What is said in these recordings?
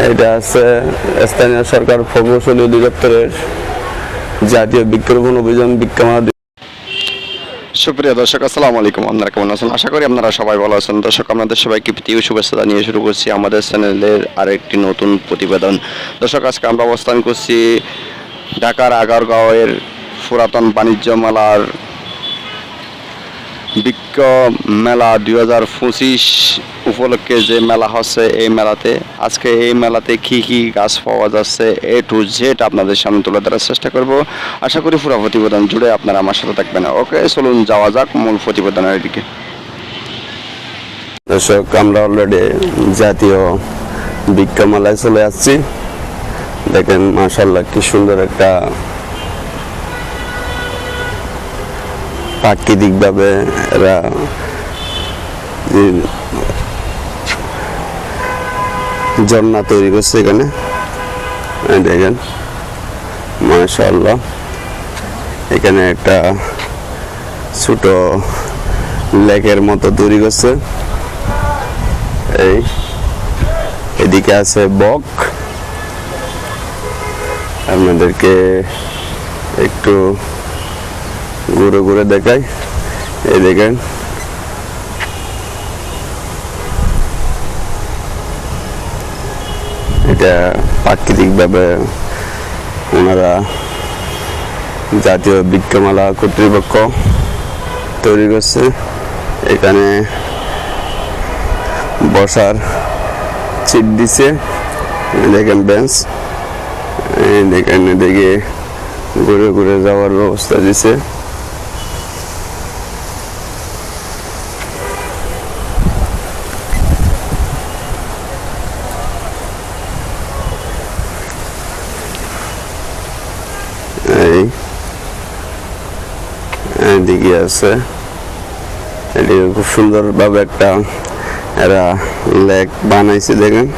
এটা আছে স্থানীয় সরকার প্রকৌশল অধিদপ্তরের জাতীয় বৃক্ষরোপণ অভিযান বিজ্ঞান সুপ্রিয় দর্শক, আসসালামু আলাইকুম। আপনারা কেমন আছেন? আশা করি আপনারা সবাই ভালো আছেন। দর্শক, আপনাদের সবাইকে প্রীতীয় শুভেচ্ছা জানিয়ে শুরু করছি আমাদের চ্যানেলের আরেকটি নতুন প্রতিবেদন। দর্শক, আজকে আমরা অবস্থান করছি ঢাকার আগারগাঁওয়ের পুরাতন বাণিজ্য মেলার বৃক্ষ মেলা দুই হাজার পঁচিশ উপলক্ষে যে মেলা হচ্ছে এই মেলাতে, আজকে এই মেলাতে কি কি গাছ পাওয়া যাচ্ছে এ টু জেড আপনাদের সামনে তুলে ধরার চেষ্টা করব। আশা করি পুরো প্রতিবেদন জুড়ে আপনারা আমার সাথে থাকবেন। ওকে, চলুন যাওয়া যাক মূল প্রতিবেদনের দিকে। দর্শক, আমরা অলরেডি জাতীয় বিজ্ঞামালায় চলে আসছি। দেখেন মাশাল্লাহ কি সুন্দর একটা প্রাকৃতিকভাবে এরা ঝর্ণা তৈরি করছে এখানে। দেখেন মাশাল্লাহ এখানে একটা ছোট লেকের মতো তৈরি করছে। এই, এদিকে আছে বক। আপনাদেরকে একটু ঘুরে ঘুরে দেখাই। এই দেখেন। এটা প্রাকৃতিকভাবে ওনারা জাতীয় বিজ্ঞামালা কর্তৃপক্ষ তৈরি করছে। এখানে বসার চিট দিছে। দেখেন বেঞ্চ দেখেন এদিকে ঘুরে ঘুরে যাওয়ার ব্যবস্থা দিছে এই এদিকে আছে। এদিকে খুব সুন্দরভাবে একটা এরা লেক বানাইছে, দেখেন।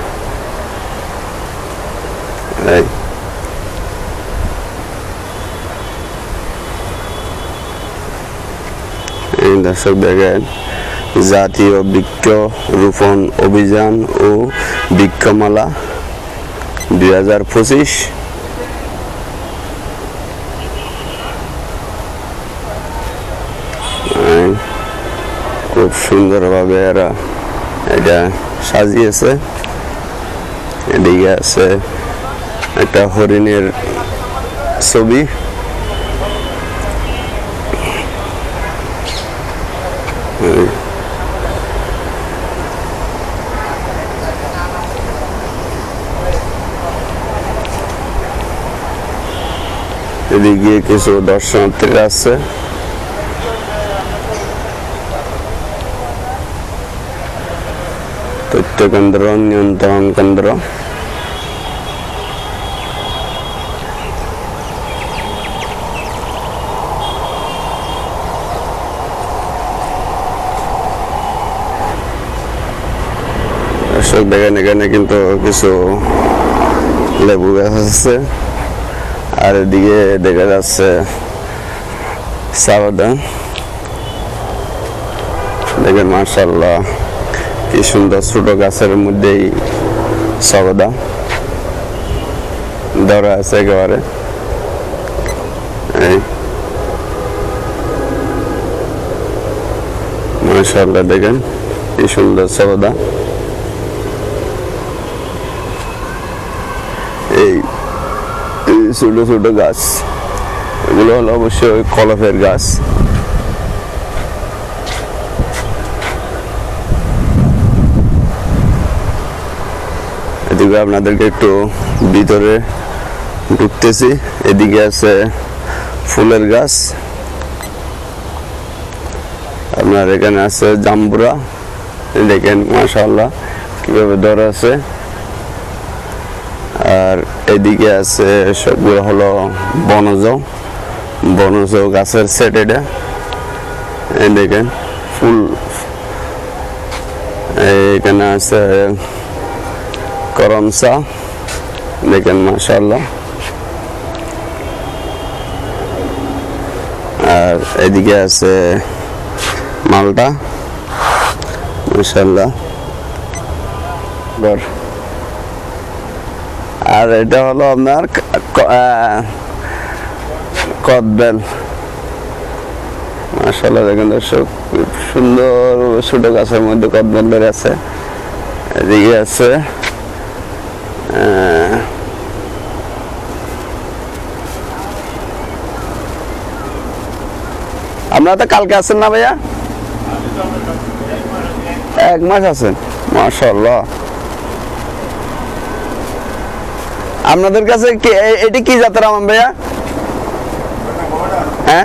দর্শক দেখেন, জাতীয় বৃক্ষ রোপণ অভিযান ও বৃক্ষমালা দুই হাজার পঁচিশ। খুব সুন্দরভাবে এরা এটা সাজিয়েছে এদিকে আছে একটা হরিণের ছবি। এদিকে কিছু দর্শনার্থীরা আছে তথ্য কেন্দ্র নিয়ন্ত্রণ কেন্দ্র দর্শক দেখেন এখানে কিন্তু কিছু লেবু গাছ আছে আর এদিকে দেখা যাচ্ছে সাবাদা দেখেন মার্শাল্লাহ কি সুন্দর ছোট গাছের মধ্যেই সবদা ধরা আছে একেবারে। এই। মাশাল্লাহ দেখেন কি সুন্দর এই এই ছোট ছোট গাছ। এগুলো হলো অবশ্যই কলফের গাছ। এদিকে আপনাদেরকে একটু ভিতরে ঢুকতেছি এদিকে আছে ফুলের গাছ। আপনার এখানে আছে জাম্বুরা। দেখেন মাশাল্লাহ কীভাবে ধরে আছে। আর এদিকে আছে সবগুলো হলো বনজ। বনজ গাছের সেট এটা। দেখেন, ফুল এখানে আছে করমসা, দেখেন মাশাল্লাহ আর এদিকে আছে মালটা মাশাল্লাহ আর এটা হলো আপনার কদবেল। মাসাল্লাহ দেখেন দর্শক সুন্দর ছোট গাছের মধ্যে কদবেল আছে। এদিকে আছে আপনারা তো কালকে আছেন না ভাইয়া? এক মাস আছেন মাশাল্লাহ আপনাদের কাছে এটি কি জাতের আম ভাইয়া? হ্যাঁ?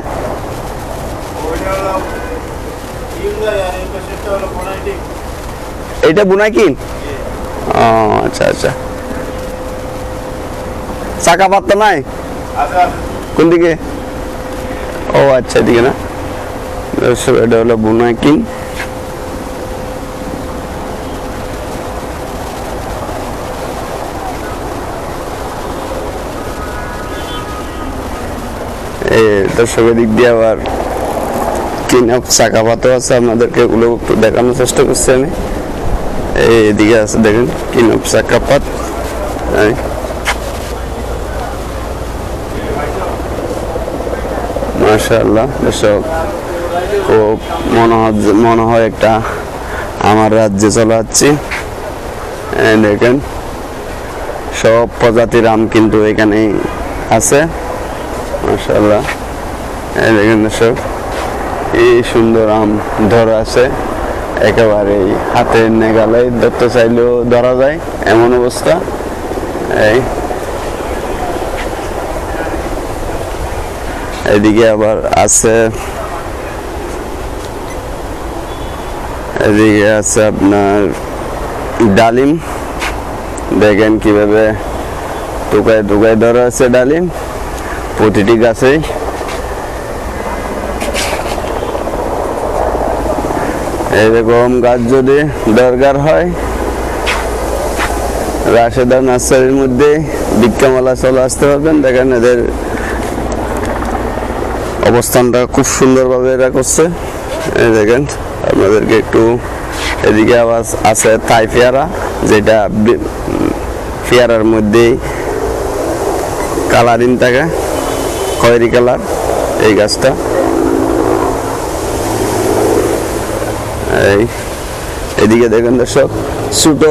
এটা বুনাই কি ও আচ্ছা আচ্ছা। চাকা পাত্তা নাই? কোন দিকে? ও আচ্ছা এদিকে না। দর্শক, এটা হলো বুনাই কিং। এই দর্শকের দিক দিয়ে আবার কিনা চাকা পাতাও আছে। আপনাদেরকে এগুলো একটু দেখানোর চেষ্টা করছি আমি। এদিকে আছে দেখেন কিনব চাকা পাত এই। মাশাআল্লাহ। দর্শক, খুব মনে হয় মনে হয় একটা আমার রাজ্যে চলে যাচ্ছি। দেখেন, সব প্রজাতির আম কিন্তু এখানেই আছে। মাশাআল্লাহ। এই দেখেন দর্শক এই সুন্দর আম ধরা আছে। একেবারে হাতের নেগালে ধরতে চাইলেও ধরা যায়, এমন অবস্থা। এই এদিকে আবার আছে, এদিকে আছে আপনার ডালিম। দেখেন কীভাবে টুকায় টুকায় ধরা আছে ডালিম, প্রতিটি গাছেই। এরকম গাছ যদি দরকার হয়, রাশেদা নার্সারির মধ্যে বিজ্ঞামালা চলে আসতে পারবেন। দেখেন এদের অবস্থানটা খুব সুন্দরভাবে এরা করছে। এই দেখেন, আপনাদেরকে একটু এদিকে আবার আছে থাই পেয়ারা, যেটা পেয়ারার মধ্যেই কালারিং থাকে, খয়েরি কালার এই গাছটা। এই, এদিকে দেখেন দর্শক, ছোট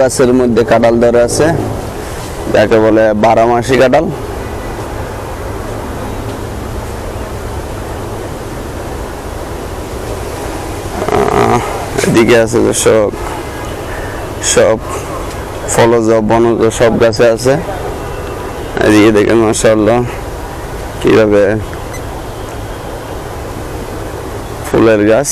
গাছের মধ্যে কাঁঠাল ধরে আছে, যাকে বলে বারোমাসি কাঁঠাল। এদিকে আছে দর্শক সব ফলজ বনজ সব গাছে আছে। এদিকে দেখেন মাসাল্লাহ কীভাবে ফুলের গাছ।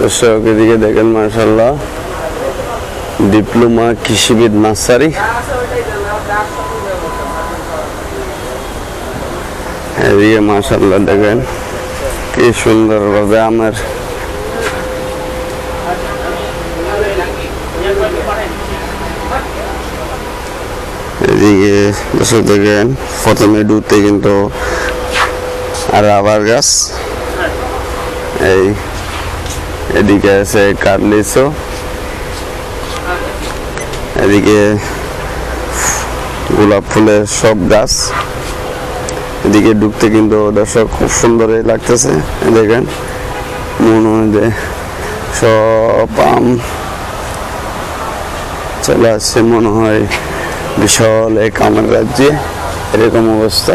দর্শক, এদিকে দেখেন মার্শাল্লাহ ডিপ্লোমা কৃষিবিদ নার্সারি। এদিকে মার্শাল্লাহ দেখেন, কি সুন্দরভাবে আমার এদিকে দেখেন, প্রথমে ডুবতে কিন্তু রাবার গাছ। এই, এদিকে আছে কার্লিসো এদিকে গোলাপ ফুলের সব গাছ। এদিকে ঢুকতে কিন্তু দর্শক খুব সুন্দরই লাগতেছে দেখেন। মনে হয় যে সব আম চলে আসছে, মনে হয় বিশাল এক আমার রাজ্যে। এরকম অবস্থা।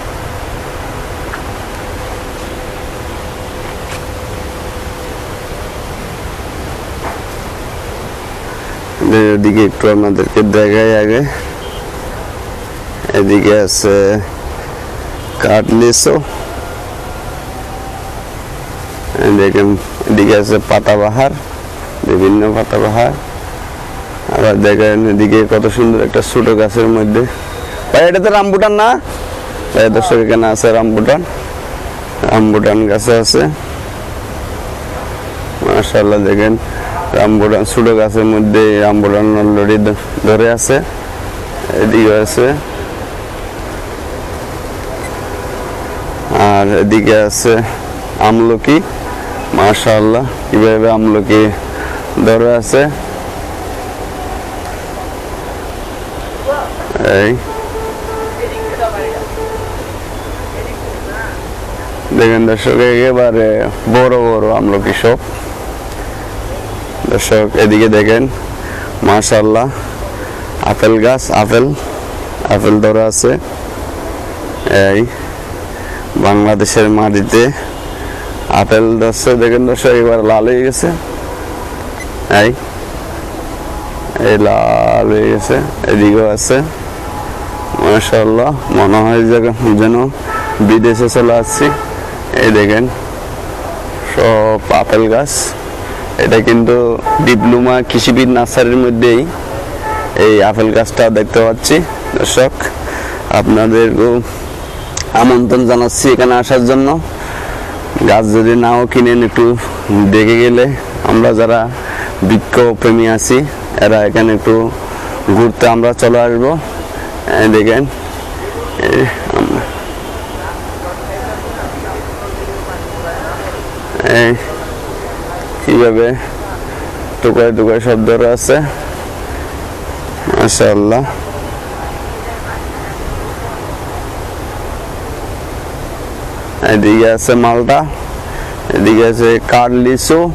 এদিকে একটু আপনাদেরকে দেখাই আগে। এদিকে আছে কাটলিসো দেখেন, এদিকে আছে পাতাবাহার, বিভিন্ন পাতাবাহার। আবার দেখেন এদিকে কত সুন্দর একটা ছোট গাছের মধ্যে। ভাই, এটা তো রামবুটান না? এই দর্শক, এখানে আছে রামবুটান। রামবুটান গাছে আছে। মাশাল্লাহ দেখেন। রামবুটান ছোট গাছের মধ্যে রামবুটান অলরেডি ধরে আছে, এদিকে আছে। আর এদিকে আছে আমলকি, মাশাআল্লাহ, কীভাবে আমলকি ধরে আছে। এই। দেখেন দর্শক, একেবারে বড় বড় আমলকি সব। দর্শক, এদিকে দেখেন, মাশাআল্লাহ, আপেল গাছ, আপেল আপেল ধরে আছে। এই বাংলাদেশের মাটিতে আপেল ধরছে, দেখেন দর্শক, এবার লাল হয়ে গেছে। এই এই লাল হয়ে গেছে, এদিকেও আছে। মাশাল্লাহ মনে হয় যেন বিদেশে চলে আসছি। এই দেখেন, সব আপেল গাছ। এটা কিন্তু ডিপ্লোমা কৃষিবিদ নার্সারির মধ্যেই এই আপেল গাছটা দেখতে পাচ্ছি। দর্শক, আপনাদেরকেও আমন্ত্রণ জানাচ্ছি এখানে আসার জন্য। গাছ যদি নাও কিনেন একটু দেখে গেলে আমরা যারা বৃক্ষ প্রেমী আছি, এরা এখানে একটু ঘুরতে আমরা চলে আসব। দেখেন এই আমরা- এই কীভাবে টুকায় টুকায় সব ধরে আছে। মাশাআল্লাহ। এদিকে আছে মালটা এদিকে আছে কাঠ লিচু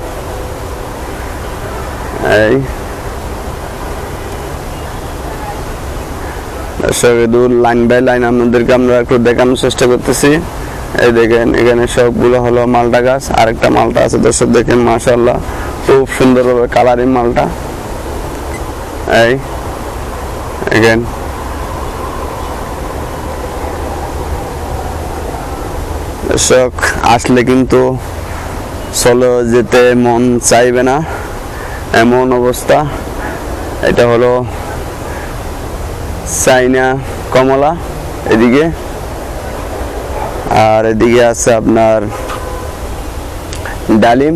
এই দর্শক দূর লাইন বাই লাইন আপনাদেরকে আমরা একটু দেখানোর চেষ্টা করতেছি। এই দেখেন, এখানে সবগুলো হলো মালটা গাছ, আরেকটা মালটা আছে, দর্শক দেখেন মাশাল্লাহ খুব সুন্দরভাবে কালারিং মালটা। এই দেখেন দর্শক, আসলে কিন্তু চলো যেতে মন চাইবে না, এমন অবস্থা। এটা হলো চাইনা কমলা, এদিকে। আর এদিকে আছে আপনার ডালিম,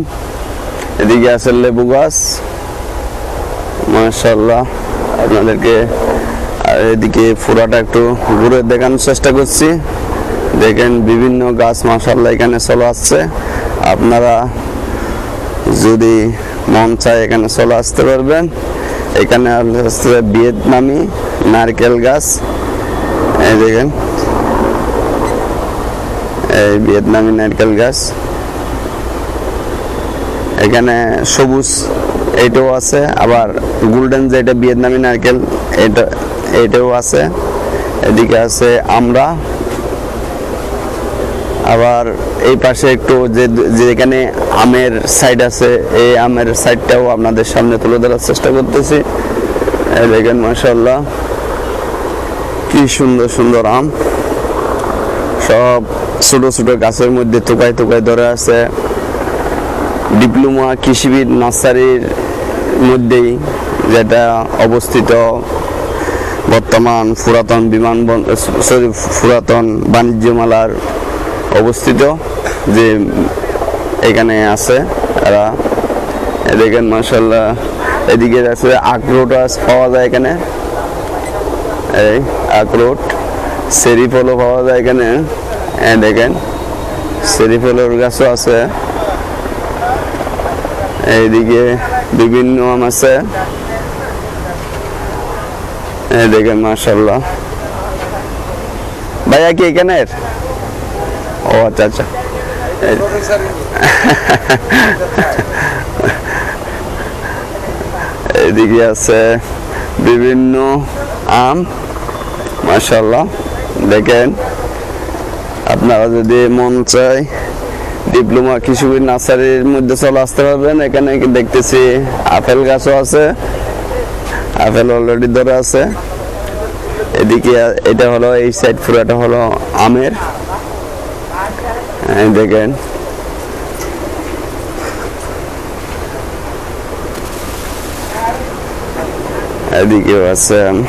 এদিকে আছে লেবু গাছ। মাশাল্লাহ আপনাদেরকে আর এদিকে ফুরাটা একটু ঘুরে দেখানোর চেষ্টা করছি। দেখেন বিভিন্ন গাছ মাশাল্লাহ এখানে চলে আসছে। আপনারা যদি মন চায় এখানে চলে আসতে পারবেন। এখানে হচ্ছে ভিয়েতনামি নারকেল গাছ। এই দেখেন। ভিয়েতনামি নারকেল গাছ এখানে সবুজ এইটাও আছে, আবার গোল্ডেন যেটা ভিয়েতনামি নারকেল এটা এইটাও আছে। এদিকে আছে আমরা। আবার এই পাশে একটু যে, যেখানে আমের সাইড আছে, এই আমের সাইডটাও আপনাদের সামনে তুলে ধরার চেষ্টা করতেছি। দেখেন মাসাল্লাহ কি সুন্দর সুন্দর আম। সব ছোট ছোট গাছের মধ্যে তোকায় তোকায় ধরে আছে। ডিপ্লোমা কৃষিবিদ নার্সারির মধ্যেই যেটা অবস্থিত। বর্তমান পুরাতন বিমানবন্দর সরি, পুরাতন বাণিজ্য মেলার অবস্থিত, যে এখানে আছে। এরা দেখেন মাসাল্লাহ এদিকে আছে আখরোট পাওয়া যায় এখানে। এই আখরোট সেরি ফলও পাওয়া যায় এখানে। এই দেখেন সেরি ফলের গাছও আছে। এইদিকে বিভিন্ন আম আছে। এই দেখেন মাসাল্লাহ ভাইয়া কি এখানের ও আচ্ছা আচ্ছা। এদিকে আছে বিভিন্ন আম। মাশাল্লাহ দেখেন। আপনারা যদি মন চায় ডিপ্লোমা কৃষিবিদ নার্সারির মধ্যে চলে আসতে পারবেন। এখানে দেখতেছি আপেল গাছও আছে। আপেল অলরেডি ধরে আছে। এদিকে এটা হলো, এই সাইড পুরাটা হলো আমের। দেখেন। এদিকেও আছে আম।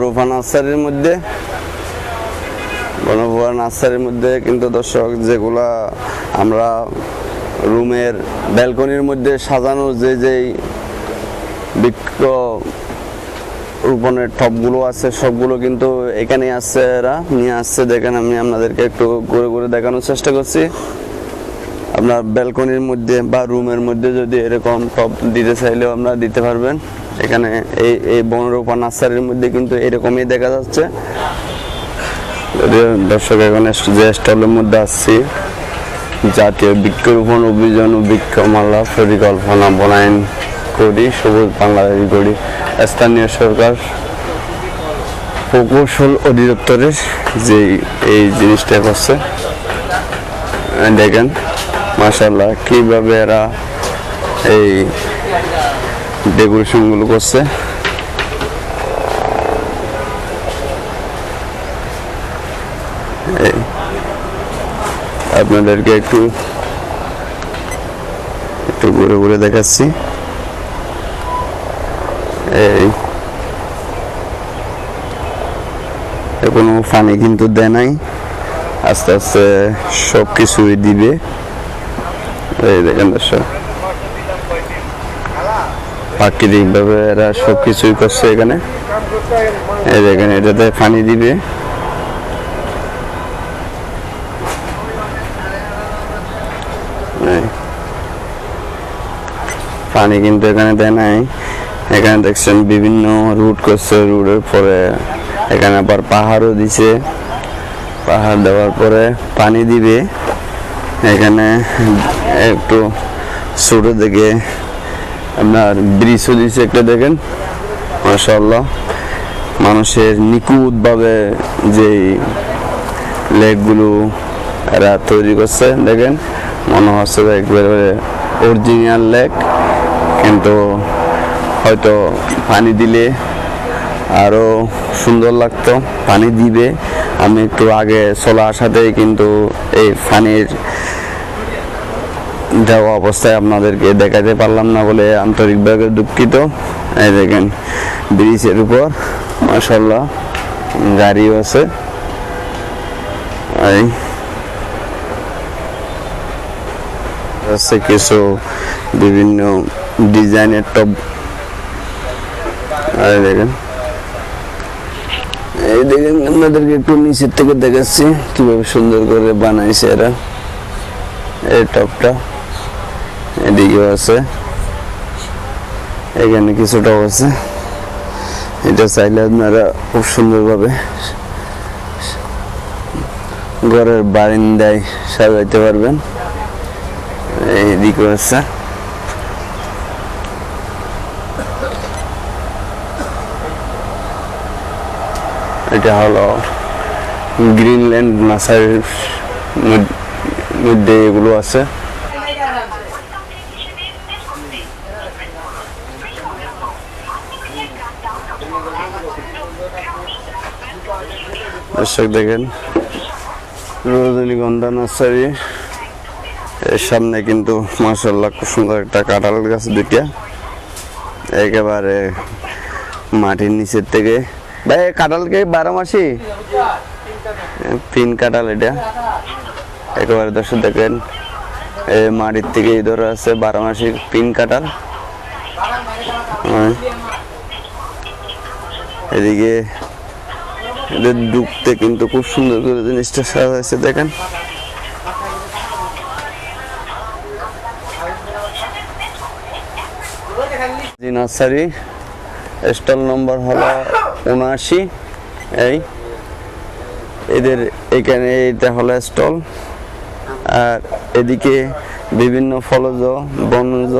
রূপা নার্সারির মধ্যে, বনভুয়া নার্সারির মধ্যে, কিন্তু দর্শক, যেগুলা আমরা রুমের ব্যালকনির মধ্যে সাজানো যে যেই বৃক্ষ রোপণের টপগুলো আছে, সবগুলো কিন্তু এখানেই আসছে এরা, নিয়ে আসছে। দেখেন আমি আপনাদেরকে একটু ঘুরে ঘুরে দেখানোর চেষ্টা করছি। আপনার ব্যালকনির মধ্যে বা রুমের মধ্যে যদি এরকম টপ দিতে চাইলেও আপনারা দিতে পারবেন। এখানে এই এই বনরূপা নার্সারির মধ্যে কিন্তু এরকমই দেখা যাচ্ছে। দর্শক এখন যে স্টলের মধ্যে আসছি, জাতীয় বৃক্ষরোপণ অভিযান ও বৃক্ষমালা পরিকল্পনা বনায়ন করি, সবুজ বাংলাদেশ করি স্থানীয় সরকার প্রকৌশল অধিদপ্তরের যে এই জিনিসটা করছে, দেখেন মাশাল্লাহ কীভাবে এরা এই ডেকোরেশনগুলো করছে আপনাদেরকে একটু একটু ঘুরে ঘুরে দেখাচ্ছি। এই কোনো পানি কিন্তু দেয় নাই। আস্তে আস্তে সব কিছুই দিবে। এই দেখেন দর্শক। প্রাকৃতিক ভাবে এরা সব কিছুই করছে এখানে। এই দেখেন, এটাতে পানি দিবে। পানি কিন্তু এখানে দেয় নাই। এখানে দেখছেন বিভিন্ন রুট করছে, রুটের পরে এখানে আবার পাহাড়ও দিছে। পাহাড় দেওয়ার পরে পানি দিবে। এখানে একটু ছোট থেকে আপনার ব্রিজও দিছে একটা দেখেন মাশাল্লাহ মানুষের নিখুঁতভাবে যেই লেকগুলো এরা তৈরি করছে, দেখেন, মনে হচ্ছে যে একবারে অরিজিনাল লেক, কিন্তু হয়তো পানি দিলে আরও সুন্দর লাগতো, পানি দিবে। আমি একটু আগে চলে আসাতেই কিন্তু এই পানির দেওয়া অবস্থায় আপনাদেরকে দেখাতে পারলাম না বলে আন্তরিকভাবে দুঃখিত। এই দেখেন, ব্রিজের উপর মাসাল্লাহ গাড়িও আছে। এই আছে কিছু বিভিন্ন ডিজাইনের টপ এই দেখেন এই দেখেন, আপনাদেরকে একটু নিচের থেকে দেখাচ্ছি কীভাবে সুন্দর করে বানাইছে এরা। এই টপটা এদিকেও আছে। এখানে কিছু টপ আছে এটা চাইলে আপনারা খুব সুন্দরভাবে ঘরের বারিন্দায় সাজাইতে পারবেন। এইদিকেও আছে। এটা হলো গ্রিনল্যান্ড মধ্য- মধ্যে এগুলো আছে। দর্শক দেখেন, রজনীগন্ধা নার্সারি। এর সামনে কিন্তু মাসাল্লাহ খুব সুন্দর একটা কাঁঠাল গাছ দুইটা। একেবারে মাটির নিচের থেকে। ভাই কাঁঠালকে বারো মাসি তিন কাঁঠাল এটা। একেবারে দর্শক দেখেন মাটির থেকে এই ধরে আছে বারো মাসি পিন কাঁঠাল। হ্যাঁ। এদিকে এদের ডুবতে কিন্তু খুব সুন্দর করে জিনিসটা সাজাইছে দেখেন। নার্সারি। স্টল নম্বর হলো উনআশি। এই, এদের এখানে এটা হলো স্টল। আর এদিকে বিভিন্ন ফলজ, বনজ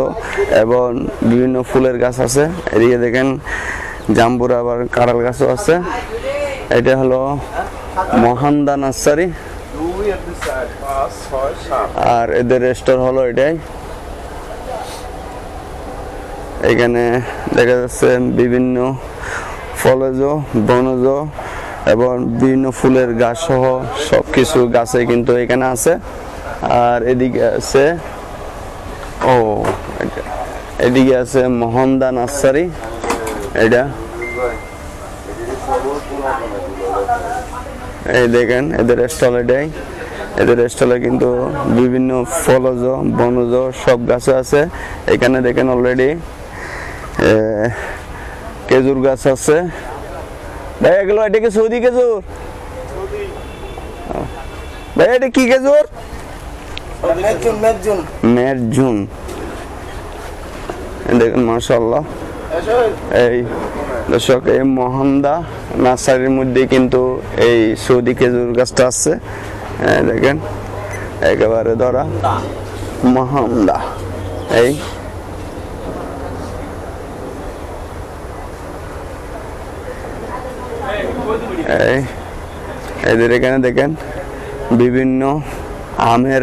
এবং বিভিন্ন ফুলের গাছ আছে। এদিকে দেখেন জাম্বুর আবার কাঁড়াল গাছও আছে। এটা হলো মহান্দা নার্সারি। আর এদের স্টোর হলো এটাই। এখানে দেখা যাচ্ছে বিভিন্ন ফলজ, বনজ এবং বিভিন্ন ফুলের গাছ সহ সব কিছু গাছে কিন্তু এখানে আছে। আর এদিকে আছে, ও, এদিকে আছে মোহনদা নার্সারি। এটা এই দেখেন এদের স্টলে দেয়। এদের স্টলে কিন্তু বিভিন্ন ফলজ বনজ সব গাছ আছে। এখানে দেখেন অলরেডি খেজুর গাছ আছে। ভাই এগুলো এটা কি সৌদি খেজুর? ভাই এটা কি খেজুর? মেরজুন দেখেন মাশাল্লাহ এই দর্শক এই মহান্দা নার্সারির মধ্যে কিন্তু এই সৌদি খেজুর গাছটা আছে। দেখেন, একেবারে ধরা। মহান্দা এই। এই। এদের এখানে দেখেন, বিভিন্ন আমের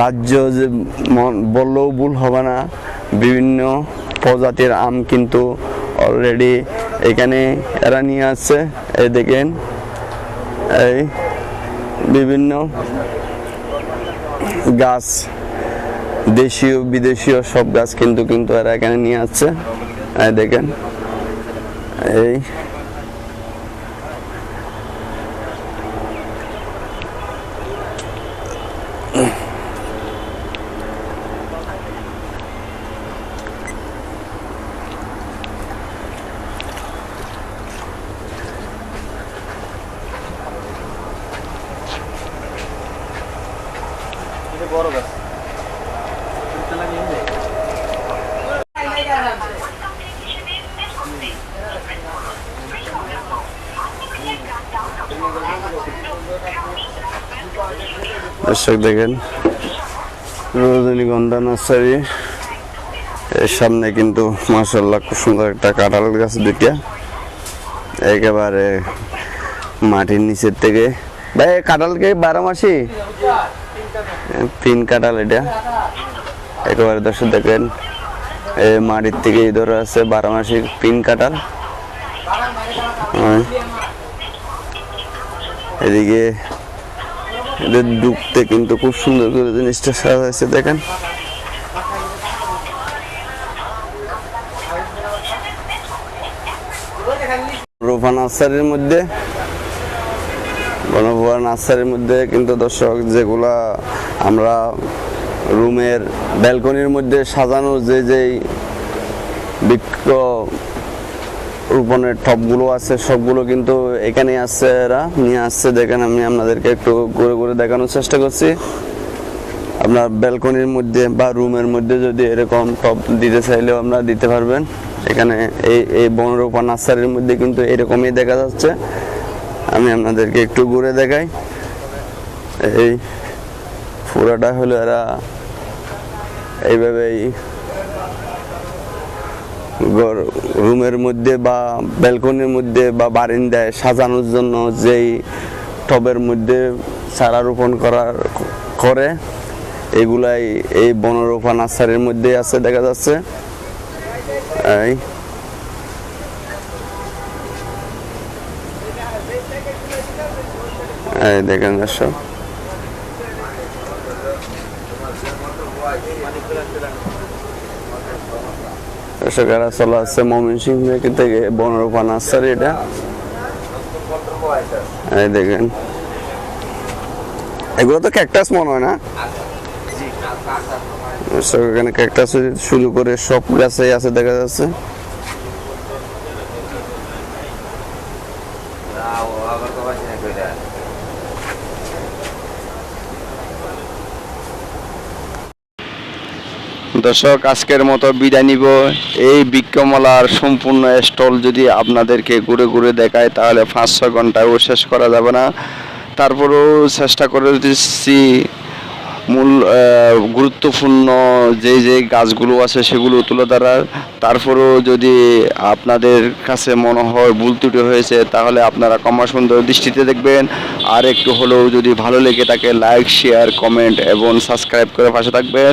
রাজ্য যে বললেও ভুল হবে না। বিভিন্ন প্রজাতির আম কিন্তু অলরেডি এখানে এরা নিয়ে আসছে। এই দেখেন, এই বিভিন্ন গাছ, দেশীয়, বিদেশীয় সব গাছ কিন্তু কিন্তু এরা এখানে নিয়ে আসছে। দেখেন, এই বড় গাছ দর্শক দেখেন রজনীগন্ধা নার্সারি। এর সামনে কিন্তু মাসাল্লাহ খুব সুন্দর একটা কাঁঠাল গাছ দুইটা। একেবারে মাটির নিচের থেকে। ভাই কাঁঠালকে বারো মাসি? তিন কাঁঠাল এটা। একেবারে দর্শক দেখেন মাটির থেকে ধরে আছে বারো মাসি তিন কাঁঠাল। হ্যাঁ। এদিকে এদের ঢুকতে কিন্তু খুব সুন্দর করে জিনিসটা সাজাইছে দেখেন। রূপা নার্সারির মধ্যে বনভুয়া নার্সারির মধ্যে, কিন্তু দর্শক, যেগুলা আমরা রুমের ব্যালকনির মধ্যে সাজানো যে যেই বৃক্ষ রোপণের টপগুলো আছে, সবগুলো কিন্তু এখানে আসছে এরা, নিয়ে আসছে। দেখেন আমি আপনাদেরকে একটু ঘুরে ঘুরে দেখানোর চেষ্টা করছি। আপনার ব্যালকনির মধ্যে বা রুমের মধ্যে যদি এরকম টপ দিতে চাইলেও আপনারা দিতে পারবেন। এখানে এই এই বনরূপা নার্সারির মধ্যে কিন্তু এরকমই দেখা যাচ্ছে। আমি আপনাদেরকে একটু ঘুরে দেখাই। এই পুরাটা হলো এরা এইভাবেই ঘর- রুমের মধ্যে বা ব্যালকনির মধ্যে বা বারিন্দায় সাজানোর জন্য যেই টবের মধ্যে চারা রোপণ করার করে, এগুলাই এই বনরোপা নার্সারির মধ্যে আছে, দেখা যাচ্ছে। এই এই দেখেন দর্শক। দর্শকেরা চলে আসছে মমিন সিং থেকে বনরূপা নার্সারি এটা। এই দেখেন। এগুলো তো ক্যাকটাস মনে হয় না? এখানে ক্যাকটাস শুরু করে সব গাছেই আছে, দেখা যাচ্ছে। দর্শক, আজকের মতো বিদায় নিব। এই বিক্ষমলার সম্পূর্ণ স্টল যদি আপনাদেরকে ঘুরে ঘুরে দেখায়, তাহলে পাঁচ ছয় ঘন্টায়ও শেষ করা যাবে না। তারপরেও চেষ্টা করে দিচ্ছি মূল গুরুত্বপূর্ণ যে যে গাছগুলো আছে সেগুলো তুলে ধরার। তারপরেও যদি আপনাদের কাছে মনে হয় ভুল ত্রুটি হয়েছে, তাহলে আপনারা কমা সুন্দর দৃষ্টিতে দেখবেন। আর একটু হলেও যদি ভালো লেগে থাকে, লাইক, শেয়ার, কমেন্ট এবং সাবস্ক্রাইব করে পাশে থাকবেন।